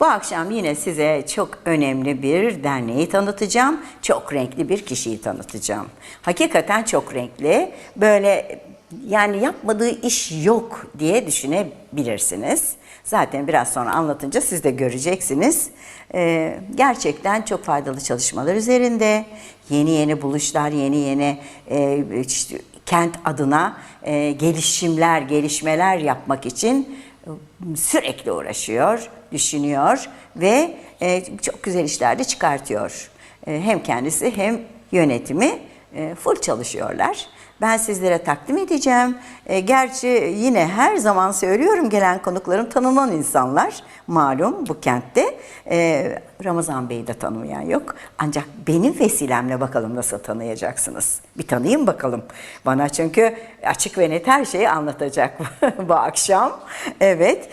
Bu akşam yine size çok önemli bir derneği tanıtacağım. Çok renkli bir kişiyi tanıtacağım. Hakikaten çok renkli. Böyle yani yapmadığı iş yok diye düşünebilirsiniz. Zaten biraz sonra anlatınca siz de göreceksiniz. Ee, gerçekten çok faydalı çalışmalar üzerinde. Yeni yeni buluşlar, yeni yeni e, işte kent adına e, gelişimler, gelişmeler yapmak için sürekli uğraşıyor, düşünüyor ve e, çok güzel işler de çıkartıyor. E, hem kendisi hem yönetimi full çalışıyorlar. Ben sizlere takdim edeceğim. E, gerçi yine her zaman söylüyorum gelen konuklarım tanınan insanlar malum bu kentte. E, Ramazan Bey'i de tanımayan yok. Ancak benim vesilemle bakalım nasıl tanıyacaksınız. Bir tanıyın bakalım. Bana çünkü açık ve net her şeyi anlatacak bu akşam. Evet.